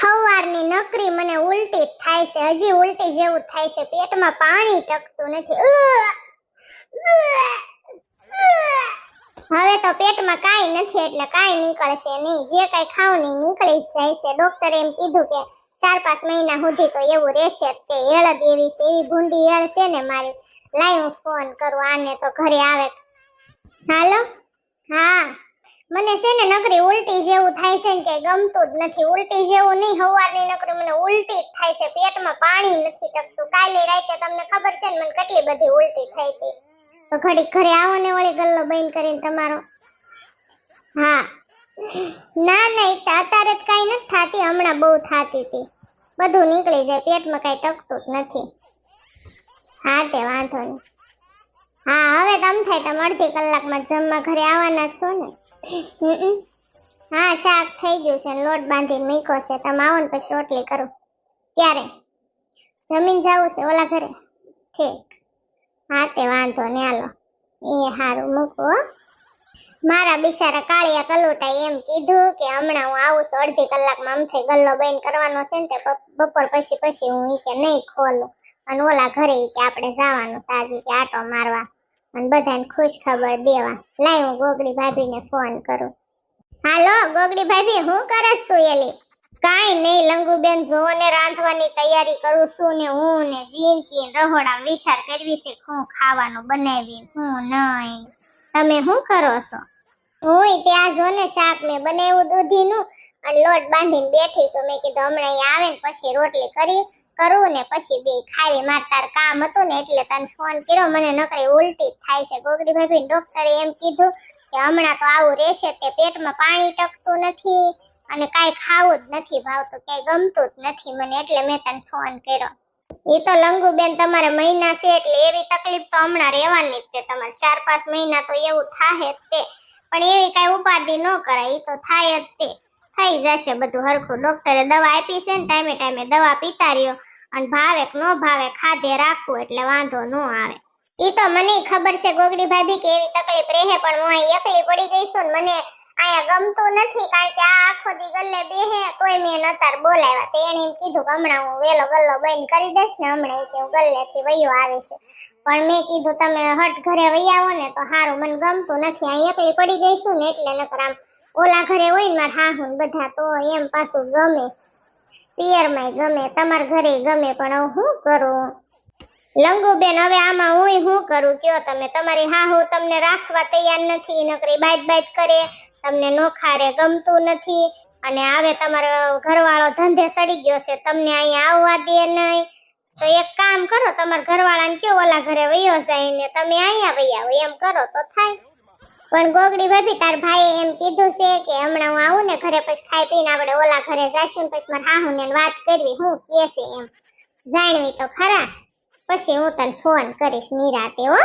સવારની નકરી મને ઉલટી થાય છે. હજી ઉલટી જેવું થાય છે. પેટમાં પાણી ટકતું નથી! હવે તો પેટમાં કાંઈ નથી એટલે કાંઈ નીકળશે નહીં. જે કાંઈ ખાવ નહીં નીકળી જ જાય છે. ડોક્ટરે એમ કીધું કે ચાર પાંચ મહિના સુધી તો એવું રહેશે કે તે એળદ એવી છે. એવી ભૂંડી એળ છે ને મારી. લાઈ હું ફોન કરું. આને તો ઘરે આવે. હાલો? હા. મને છે ને નકરી ઉલટી જેવું થાય છે ને કે ગમતું જ નથી. ઉલટી જેવું નહીં સવારની નકરી મને ઉલટી જ થાય છે. પેટમાં પાણી નથી ટકતું. કાલે રાતે તમને ખબર છે ને મને કેટલી બધી ઉલટી થઈ હતી. તો ઘડી ઘરે આવો ને વળી ગલ્લો બંધ કરીને તમારો. હા. ના ના અત્યારે જ કાંઈ નથી થાતી. હમણાં બહુ થતી હતી. બધું નીકળી જાય. પેટમાં કાંઈ ટકતું જ નથી. હા, તે વાંધો નહીં. હા, હવે તમ થાય તમે અડધી કલાકમાં જમવા ઘરે આવવાના છો ને. હા, શાક થઈ ગયું છે. લોટ બાંધીને મૂક્યો છે. તમે આવો ને પછી રોટલી કરું. ક્યારે? જમીન જવું છે ઓલા ઘરે? ઠીક. હા, તે વાંધો ને હાલો. એ સારું મૂકો. મારા બિચારા કાળિયા કલોટા એમ કીધું કે હમણાં હું આવું છું અડધી કલાકમાં. અમથે ગલ્લો બેન કરવાનો છે ને તે બપોર પછી પછી હું એ કે નહીં ખોલું. અને ઓલા ઘરે કે આપણે જવાનું સાજી કે આટો મારવા. અને બધાને ખુશ ખબર દેવા. લાય હું ગોગડી ભાભીને ફોન કરું. હાલો, ગોગડી ભાભી, હું કરસ તું એલી? કાઈ નહીં, લંગુબેન જો ને રાંધવાની તૈયારી કરું છું ને હું ને જીનકી રહોડા વિચાર કરવી છે હું ખાવાનું બનાવી હું નહીં. તમે શું કરો છો? હું ત્યાં જો ને શાક મેં બનાવ્યું દૂધીનું અને લોટ બાંધીને બેઠી છું. મેં કીધું હમણાં આવે ને પછી રોટલી કરી કરું ને પછી બે ખાવી માર તાર કામ હતું ને એટલે તને ફોન કર્યો. મને નકરી ઉલટી થાય છે. ગોગડી ભાભી ડોક્ટરે એમ કીધું કે હમણાં તો આવું રહેશે તે પેટમાં પાણી ટકતું નથી અને કાંઈ ખાવું જ નથી ભાવતું ક્યાંય ગમતું જ નથી મને એટલે મેં તને ફોન કર્યો. એ તો લંગુબેન તમારે મહિના છે એટલે એવી તકલીફ તો હમણાં રહેવાની જ છે. તમારે ચાર પાંચ મહિના તો એવું થાય જ તે. પણ એવી કાંઈ ઉપાધિ ન કરાય. એ તો થાય જ તે. થઈ જશે બધું હરખું. ડોક્ટરે દવા આપી છે ને ટાઈમે ટાઈમે દવા પીતા રહ્યો. અને ભાવે ન ભાવે ખાધે રાખવું એટલે વાંધો ન આવે. ઈ તો મને ખબર છે ગોગડી ભાભી કે તકલીફ રહે પણ હું અહીં એકલી પડી ગઈ છું મને અહીંયા ગમતું નથી કારણ કે આ આખો દી ગલ્લે બેહે તોય મેં નતાર બોલાવ્યા તો એણે એમ કીધું કે હમણાં હું વેલો ગલ્લો બંધ કરી દઈશ ને હમણાં કે હું ગલ્લેથી વયો આવે છે. પણ મેં કીધું તમે હટ ઘરે વહી આવો ને તો સારું મને ગમતું નથી, અહીં એકલી પડી ગઈ છું ને એટલે નકર આમ ઓલા ઘરે હોય ને મારા હાહુ ને બધા તો એમ પાછું ગમે. પિયરમાંય ગમે, તમાર ઘરે ગમે પણ હવે શું કરું? લંગુબેન, હવે આમાં હું શું કરું? કયો તમે? તમારી હાહુ તમને રાખવા તૈયાર નથી, નકરી બાઈટ બાઈટ કરે, તમને નોખારે ગમતું નથી, અને હવે તમારો ઘરવાળો ધંધે સડી ગયો છે, તમને અહીંયા આવવા દે નહીં. તો એક કામ કરો, તમારા ઘરવાળાને કયો ઓલા ઘરે વયો જાય ને તમે અહીંયા વૈયા એમ કરો તો થાય. પણ ગોગડી ભાભી, તાર ભાઈએ એમ કીધું છે કે હમણાં હું આવું ને ઘરે પછી ખાઈ પીને આપણે ઓલા ઘરે જઈશું ને પછી મારા હાહુને વાત કરવી. હું કે છે એમ, જાણવી તો ખરા, પછી હું તને ફોન કરીશ નિરાતે, હો.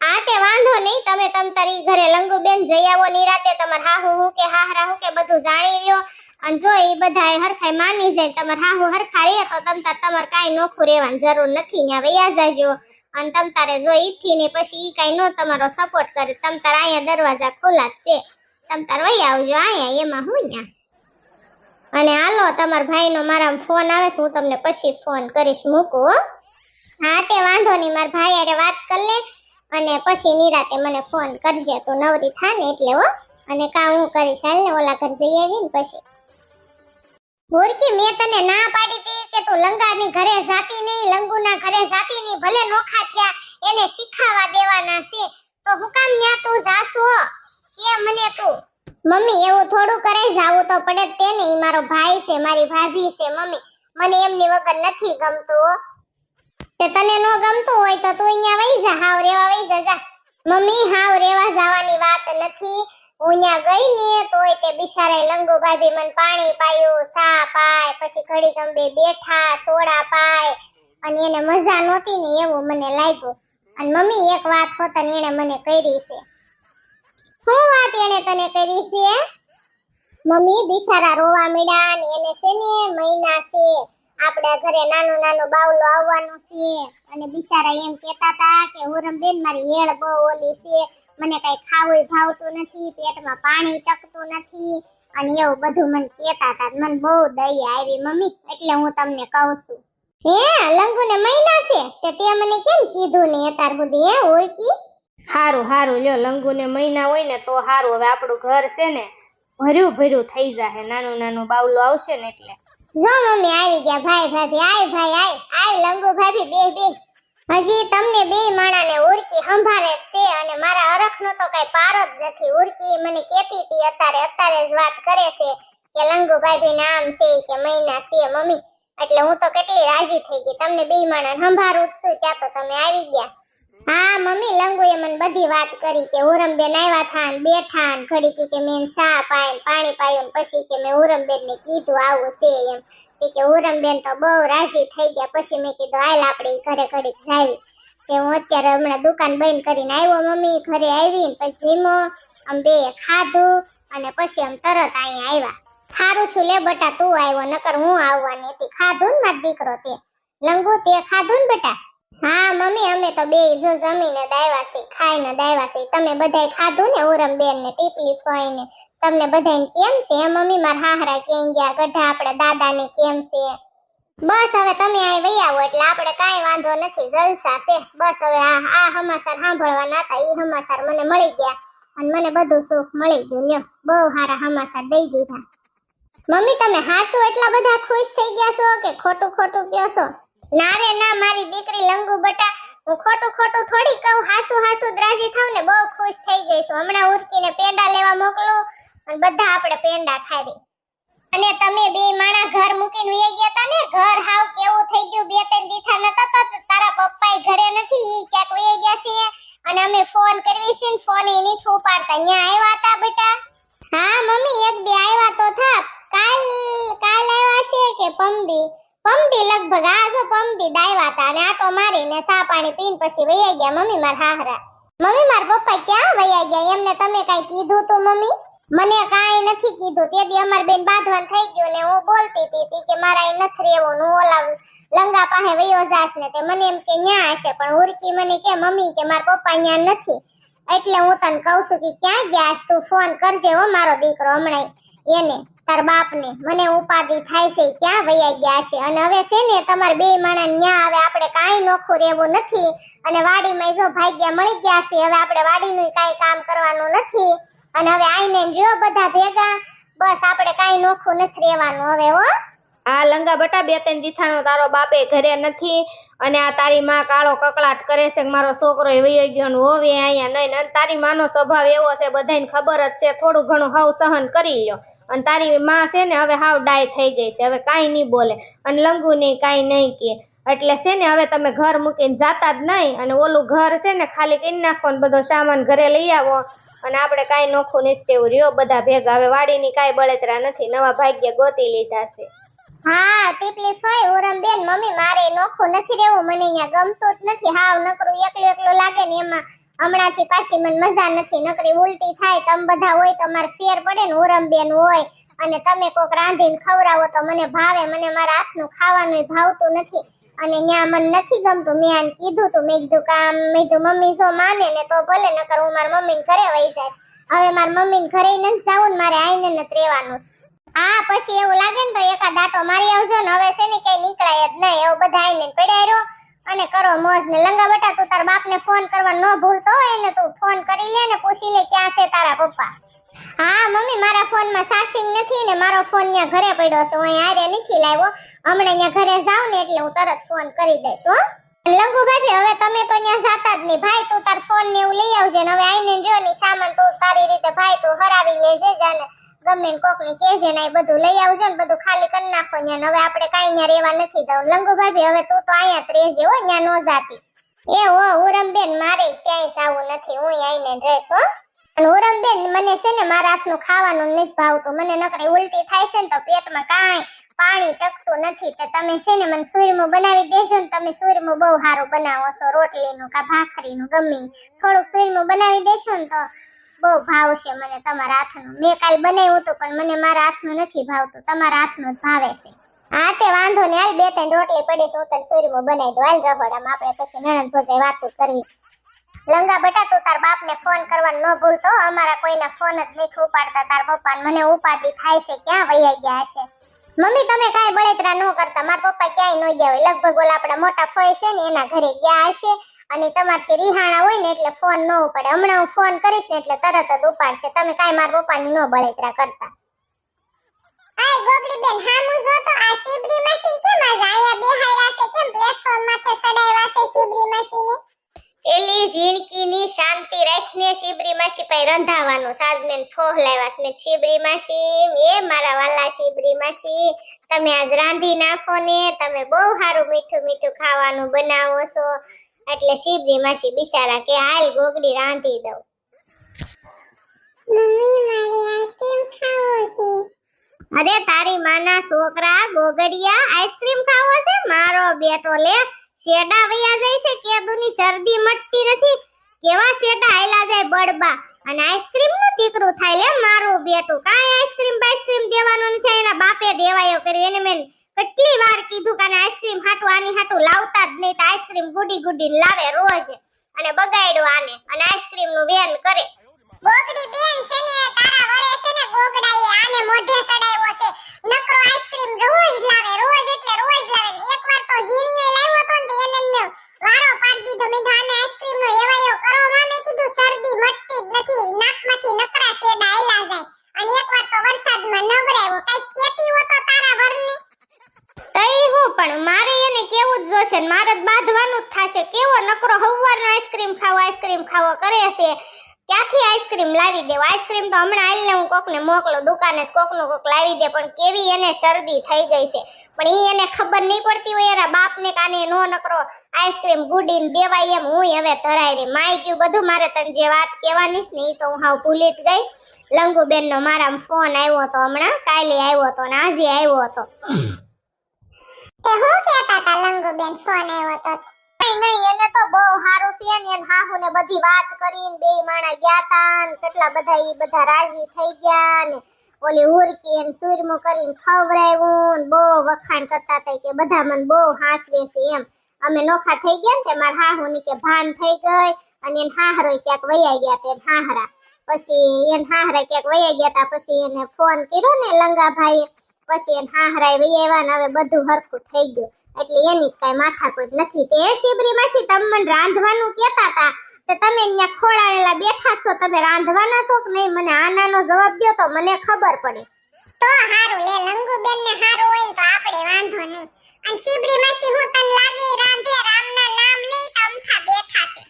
હા, તે વાંધો નહીં. તમે તમ તારી ઘરે લંગુબેન જઈ આવો નિરાતે. તમાર હાહુ હું કે હાહરા હું કે બધું જાણી લ્યો. અને જો એ બધા હરખાઈ માની જાય તમાર હાહુ હરખા રહે તો તમ તાર તમારે કાંઈ નોખું રહેવાની જરૂર નથી. ત્યાં વૈયા જાજો. અને તમ તારે જોઈથી ને પછી ઈ કાંઈ નો તમારો સપોર્ટ કરે, તમ તાર અહીંયા દરવાજા ખુલ્લા જ છે. તમ તાર વહી આવજો અહીંયા, એમાં હું ત્યાં અને હાલો, તમારા ભાઈનો મારા ફોન આવે છે, હું તમને પછી ફોન કરીશ, મૂકું, હો. હા, તે વાંધો નહીં, મારા ભાઈ અરે વાત કરી લે અને પછી નિરાતે મને ફોન કરજે, તું નવરી થા ને એટલે, હો. અને કા હું કરીશ, હાલ ને ઓલા ઘર જઈ આવી ને પછી. ભોરકી મેં તને ના પાડી હતી કે તું લંગાની ઘરે જાતી નહીં, લંગુના ઘરે જાતી નહીં, ભલે નોખા થયા, એને શીખાવા દેવાના છે. તો હું કામ ન્યા તું જાસો કે મને તું? મમ્મી, એવું થોડું કરે જાવું તો પડે જ તે ને, ઈ મારો ભાઈ છે, મારી ભાભી છે, મમ્મી. મને એમની વગર નથી ગમતું તે તને નો ગમતું હોય તો તું અહીંયા વઈ જા, હાવ રેવા વઈ જા. મમ્મી, હાવ રેવા જવાની વાત નથી. હું ગઈ ને તોય તે બિચારા લંગો ભાભી મને પાણી પાયું, સા પાય, પછી ઘડી ગંબે બેઠા, સોડા પાય. અને એને મજા નહોતી ને એવું મને લાગ્યું. અને મમ્મી એક વાત હોત ને એને મને કરી છે. શું વાત એને તને કરી છે? મમ્મી બિચારા રોવા મીડા ને એને છે ને મહિના છે. આપણા ઘરે નાનું નાનું બાવલો આવવાનું છે. અને બિચારા એમ કહેતા હતા કે હુરમબેન મારી હેળ બહુ ઓલી છે. મને કઈ ખાવું ભાવતું નથી પેટમાં પાણી ટકતું નથી અને એવું બધું મને કહેતા હતા. મને બહુ દઈ આવી મમ્મી એટલે હું તમને કહું છું. હે લંગુને મહિના છે તે તે મને કેમ કીધું ને અત્યાર સુધી હે ઓળખી? હારું હારું લ્યો લંગુને મહિના હોય ને તો હારું. હવે આપણું ઘર છે ને ભર્યું ભર્યું થઈ જાહે. નાનું નાનું બાવલું આવશે ને એટલે. જો મમ્મી આવી ગયા. ભાઈ ભાભી આય ભાઈ આય આય લંગુ ભાભી બે બે હજી તમને બે માણાને ઉર્કી સંભાળે છે અને મારા અરખનો તો કઈ પાર જ નથી. ઉર્કી મને કેતી હતી, અત્યારે અત્યારે જ વાત કરે છે કે લંગુ ભાભી નામ છે કે મહિના છે મમ્મી. એટલે હું તો કેટલી રાજી થઈ ગઈ. તમને બે માણા સંભાળું છું ત્યાં તો તમે આવી ગયા. હા, મમ્મી, લંગુએ મને બધી વાત કરી કે ઉરમબેન આવ્યા થા ને બેઠા ને ઘડી કે મેં સા પાય પાણી પાયું પછી કે મેં ઉરમબેન ને કીધું આવું છે એમ. તે કે ઉરમબેન તો બહુ રાજી થઈ ગયા. પછી મેં કીધું, હાલ આપણે ઘરે ઘડીક જાવી. કે હું અત્યારે હમણાં દુકાન બંધ કરીને આવ્યો મમ્મી, ઘરે આવી પછી જીમો, આમ બે ખાધું અને પછી આમ તરત અહીંયા આવ્યા. સારું છું લે બટા, તું આવ્યો, નકર હું આવવાની હતી. ખાધું ને મારો દીકરો તે? લંગુ તે ખાધું ને બેટા? હા, મમ્મી, અમે તો બે જો જમીને દાયવા છે ખાઈને દાયવા છે તમે બધાય ખાધું ને ઉરમ બેન ને ટીપલી ફોઈ ને તમને બધાને કેમ છે? મમ્મી, મારા હાહરા કેમ ગયા? ગઢા, આપણા દાદા ને કેમ છે? બસ હવે તમે અહીં વહી આવો એટલે આપણે કાંઈ વાંધો નથી, જલસા છે. બસ હવે આ આ સમાચાર સાંભળવાના હતા એ સમાચાર મને મળી ગયા. અને મને બધું સુખ મળી ગયું. લ્યો, બહુ સારા સમાચાર દઈ દીધા. મમ્મી, તમે હાસુ? એટલા બધા ખુશ થઈ ગયા છો કે ખોટું ખોટું કહો છો? ના રે, ના, મારી દીકરી લંગુ બટા, હું ખોટું ખોટું થોડી કહું, હાસુ હાસુ દ્રાજી રાજી થાવ ને બહુ ખુશ થઈ છું હમણાં ઉરકીને પેંડા લેવા મોકલો અને બધા આપણે પેંડા ખાવી અને તમે બે માણા ઘર મૂકીને વહી ગયા તા ને, ઘર હાવ કેવું થઈ ગયું, બે ત્રણ દીઠા નતા તો તારા પપ્પા ઘરે નથી, ઈ ક્યાંક વહી ગયા છે. અને અમે ફોન કરવી છે ને, ફોન એની નથી ઉપાડતા. આવ્યા હતા બેટા? હા, મમ્મી, એક બે આવ્યા તો થા. કાલ કાલ આવ્યા છે કે પમદી પમદી લગભગ, આ જો પમદી દાયવા તા. અને આટો મારીને સા પાણી પીન પછી વહી ગયા, મમ્મી માર હાહરા. મમ્મી, માર પપ્પા ક્યાં વયા ગયા? એમને તમે કઈ કીધું તું, મમ્મી? મને કાંઈ નથી કીધું. તે દી અમાર બેન બાંધવાન થઈ ગયું ને હું બોલતી હતી કે મારા એ નથી રહેવું હું ઓલા લંગા પાસે વયો જાશ ને તે મને એમ કે ન્યા હશે. પણ ઉરકી મને કે, મમ્મી, કે મારા પપ્પા ન્યા નથી. એટલે હું તને કહું છું કે ક્યાં ગયા તું ફોન કરજે હો, મારો દીકરો હમણાં એને. તાર બાપને. મને ઉપાધિ થાય છે ક્યાં વયા ગયા છે? અને હવે છે ને તમારે બે માણા ન્યા હવે આપણે કાંઈ નોખું રહેવું નથી. અને વાડીમાં જો ભાગ્યા મળી ગયા છે, હવે આપણે વાડીનું કાંઈ કામ કરવાનું નથી. અને હવે આઈને રહ્યો બધા ભેગા. બસ આપણે કાંઈ નોખું નથી રહેવાનું હવે, હો. આ લંગા બટા બે ત્રણ દીઠાનો તારો બાપે ઘરે નથી. અને આ તારી માં કાળો કકળાટ કરે છે કે મારો છોકરો વયો ગયો ને હોવે અહીંયા નહીં. તારી માનો સ્વભાવ એવો છે, બધાને ખબર જ છે. થોડું ઘણું હાવ સહન કરી લ્યો. અને તારી માં છે ને હવે હાવ ડાય થઈ ગઈ છે. હવે કાંઈ નહીં બોલે અને લંગુ નહીં કાંઈ નહીં કે એટલે છે ને હવે તમે ઘર મૂકીને જાતા જ નહીં અને ઓલું ઘર છે ને ખાલી કરી નાખો ને બધો સામાન ઘરે લઈ આવો. અને આપણે કાંઈ નોખું નથી તેવું. રહ્યો બધા ભેગા. હવે વાડીની કાંઈ બળતરા નથી. નવા ભાગ્ય ગોતી લીધા છે. હા ટીપલી સોય ઓરમ બેન મમ્મી, મારે નોખું નથી રહેવું. મને અહીંયા ગમતું જ નથી. હાવ નકરું એકલું એકલું લાગે ને એમાં. હમણાંથી પાછી મને મજા નથી, નકરી ઉલટી થાય, તમે બધા હોય તો મારે ફેર પડે ને ઓરમ બેન હોય, અને તમે કોક રાંધીને ખવડાવો તો મને ભાવે, મને મારા હાથનું ખાવાનું ભાવતું નથી, અને ન્યા મને નથી ગમતું. મેં આને કીધું તું, મેં કીધું કામ મેં કીધું, મમ્મી જો માને ને તો ભલે, નકર હું મારા મમ્મીને ઘરે વહી જઈશ. હવે મારા મમ્મીને ઘરે નથી જવું ને મારે આઈને નથી રહેવાનું. હા, પછી એવું લાગે ને તો એકાદ આટો મારી આવજો ને, હવે છે ને કઈ નીકળાય જ નહીં, એવું બધા આઈને પડ્યા રહ્યો. અને કરો મોજ ને. લંગા બટા, તું તાર બાપને ફોન કરવા ન ભૂલતો હોય ને, તું ફોન કરી લે ને, પૂછી લે ક્યાં છે તારા પપ્પા. હા, મમ્મી, મારા ફોનમાં ચાર્જિંગ નથી ને, મારો ફોન ત્યાં ઘરે પડ્યો છે. હું આરે નથી લાવ્યો. હમણાં ત્યાં ઘરે જાવ ને, એટલે હું તરત ફોન કરી દઈશ, હો. લંગુ ભાભી હવે તમે તો ત્યાં જાતા જ નહીં. ભાઈ, તું તાર ફોન ને એવું લઈ આવજે ને, હવે આઈને રહ્યો ની, સામાન તું તારી રીતે ભાઈ, તું હરાવી લેજે જાને. ગમે કોકને કોક ને બધું લઈ આવજો ને બધું ખાલી કરી નાખો ને હવે આપણે કાંઈ ન્યા રહેવા નથી દઉં. લંગુ ભાભી, હવે તું તો અહીંયા જ રહેજે હો નો જાતી. એ હો, ઉરમબેન, મારે ક્યાંય જાવું નથી. હું આઈને જ હો. ઉરમબેન મને છે ને મારા હાથનું ખાવાનું નથી ભાવતું. મને નકરી ઉલટી થાય છે ને તો પેટમાં કાંઈ પાણી ટકતું નથી. તો તમે છે ને મને સુરમું બનાવી દેજો ને તમે સુરમું બહુ સારું બનાવો છો. રોટલીનું કા ભાખરીનું, ગમે થોડું થોડુંક સુરમું બનાવી દેશો ને તો બહુ ભાવશે મને તમારા હાથનું. મેં કાલ બનાવ્યું હતું, પણ મને મારા હાથનું નથી ભાવતું. તમારા હાથનું જ ભાવે છે. હા, તે વાંધો ને હાલ બે ત્રણ રોટલી પડી છે તને સુરમું બનાવી દો હાલ રહોડામાં આપણે પછી નણંદ ભોજાઈ વાતો કરવી. લંગા બેટા, તું તાર બાપને ફોન કરવાનું ન ભૂલતો અમારા કોઈના ફોન જ નથી ઉપાડતા. તાર પપ્પા મને ઉપાધિ થાય છે. ક્યાં વૈયા ગયા હશે મમ્મી, તમે કાંઈ બળતરા ન કરતા. મારા પપ્પા ક્યાંય ન ગયા હોય. લગભગ ઓલા આપણા મોટા ફોય છે ને, એના ઘરે ગયા હશે. અને તમારે રિહાણા હોય ને એટલે ફોન ન ઉપાડે. હમણાં હું ફોન કરીશ ને એટલે તરત જ ઉપાડશે. તમે કાંઈ મારા પપ્પાની ન બળેતરા કરતા. આય ગોગડી બેન હામુ જો તો આ શિબરી મશીન કેમ આજ આયા બેહાયરા છે? કેમ પ્લેટફોર્મ માથે સડાવ્યા છે શિબરી મશીને? એલી ઝીણકીની શાંતિ રાખને શિબરી માસી પાસે રંધાવાનું સાજમેન ફોહલાવ્યા છે શિબરી માસી. એ મારા વાલા શિબરી માસી. તમે આજ રાંધી નાખો ને તમે બહુ સારું મીઠું મીઠું ખાવાનું બનાવો છો. એટલે શિબરી માસી બિચારા કે હાલ ગોગડી રાંધી દઉં. મમ્મી મારે આઈસ્ક્રીમ ખાવો છે અરે તારી માના છોકરા ગોગડિયા આઈસ્ક્રીમ ખાવો છે? મારો બેટો લે શેડા વયા જાય છે કેદુની શરદી મટતી નથી. કેવા શેડા આયલા જાય બડબા અને આઈસ્ક્રીમનું દીકરું થાય લે મારું બેટું. કાંઈ આઈસ્ક્રીમ બાઈસ્ક્રીમ દેવાનું નથી એના બાપે દેવાયો કર્યો. એને મેં કેટલી વાર કીધું કે આઈસ્ક્રીમ હાટું, આની હાટું લાવતા જ નહીં આઈસ્ક્રીમ ગુડી ગુડી લાવે રોજ. અને બગાડ્યો આને, અને આઈસ્ક્રીમનું વેન કરે. ગોગડી બેન છે ને, તારા વરે છે ને ગોગડાએ આને મોઢે સડાવ્યો છે નકરો આઈસ્ક્રીમ રોજ લાવે રોજ એટલે રોજ લાવે ને એકવાર તો ઝીણીએ લાવ્યો તો ને તો એને મેં વારો પાડી દીધો મેં કીધું આને આઈસ્ક્રીમ નો એવાયો કરો માં મેં કીધું શરદી મટતી જ નથી નાકમાંથી નકરા શેડા આયલા જાય અને એકવાર તો વરસાદમાં નવરાયો કઈ કેતી હો તો તારા વરને તઈ હું પણ મારે એને કેવું જ જોશે ને મારે જ બાંધવાનું જ થાશે કેવો નકરો હવારનો આઈસ્ક્રીમ ખાવો આઈસ્ક્રીમ ખાવો કરે છે ક્યાંથી આઈસ્ક્રીમ લાવી દેવો. આઈસ્ક્રીમ તો હમણાં આવીને હું કોકને મોકલો દુકાને કોકનું કોક લાવી દે પણ કેવી એને શરદી થઈ ગઈ છે. પણ એ એને ખબર નહીં પડતી હોય એના બાપને કાને નો નકરો આઈસ્ક્રીમ ગુડીને દેવાય એમ હું હવે ધરાય રે માય ગયું બધું મારે તને જે વાત કહેવાની છે ને એ તો હું હાવ ભૂલી જ ગઈ. લંગુબેનનો મારા ફોન આવ્યો હતો હમણાં કાલે આવ્યો હતો ને આજે આવ્યો હતો. તે હું કહેતા હતા લંગુબેન ફોન આવ્યો તો? નહીં નહીં એને તો બહુ સારું છે ને, એને હાહુ બધી વાત કરીને બે માણા ગયા તા કેટલા બધા ઈ બધા રાજી થઈ ગયા ને, ઓલી હુરકી એમ સુરમું કરીને ખવરાવ્યું બહુ વખાણ કરતા હતા કે બધા મને બહુ હાસવે છે એમ. અમે નોખા થઈ ગયા ને, તે મારા હાહુ ની કે ભાન થઈ ગઈ અને એને હાહરો ક્યાંક વયા ગયા તે હાહરા. પછી એને હાહરા ક્યાંક વયા ગયા તા પછી એને ફોન કર્યો ને, લંગાભાઈ પછી એમ હા હરાય વઈ આવ્યા ને હવે બધું હરખું થઈ ગયું. એટલે એની કઈ માથા કોઈ નથી. તે શિબરી માસી તમને રાંધવાનું કહેતા હતા તો તમે અહીંયા ખોળાળેલા બેઠા છો તમે રાંધવાના છો કે નહીં? મને આનાનો જવાબ દો તો મને ખબર પડે. તો હારું લે લંગુબેન ને હારું હોય ને તો આપણે વાંધો નહીં. અને શિબરી માસી હું તને લાગે રાંધે? રામના નામ લઈ તમથા બેઠા છે.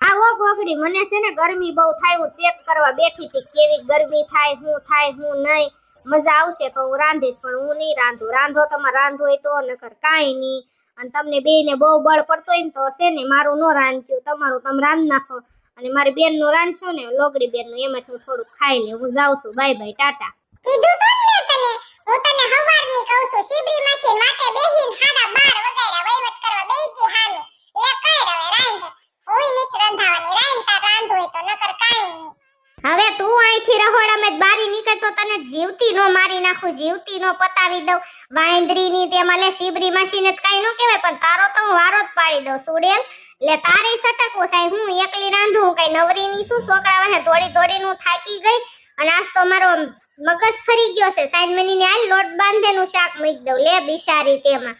આવો ગોગડી મને છે ને ગરમી બહુ થાય હું ચેક કરવા બેઠી હતી કેવી ગરમી થાય હું થાય હું નહીં. મજા આવશે તો હું રાંધીશ પણ હું નહીં રાંધું. રાંધો તમારે રાંધો હોય તો નકર કાંઈ નહીં. અને તમને બેને બહુ બળ પડતો હોય ને તો છે ને મારું ન રાંધ્યું તમારું તમે રાંધ નાખો. અને મારી બેનનું રાંધશો ને લોગડી બેનનું એમાંથી હું થોડુંક ખાઈ લઉં હું જાઉં છું. Bye bye tata. કીધું તો ને તને. હું તને હવારની કહું છું શિબરી માસી માટે બેહીન હાડા બાર વગાડ્યા વહીવટ કરવા બેહી ગઈ હામે. લે કઈ રવે રાંધ. હુંય નથી રંધાવાની રાંધ રાંધ હોય તો નકર કાઈ નહીં. હવે તું અહીંથી રહોડામાં બારી નીકળ તો તને જીવતી નો મારી નાખું, જીવતી નો પતાવી દઉં. વાંદરીની તે મલે શિબરી માસીને જ કાઈ નો કહેવાય, પણ તારો તો હું વારો જ પાડી દઉં સુડેલ લે તારે સટકવું સાહેબ હું એકલી રાંધું કઈ નવરીની શું છોકરા વાહે દોડી દોડીને નું થાકી ગઈ અને આજ તો મારો મગજ ફરી ગયો છે. સાઈન મનીને આ લોટ બાંધેનું શાક મૂકી દઉં. લે બિશારી તેમાં.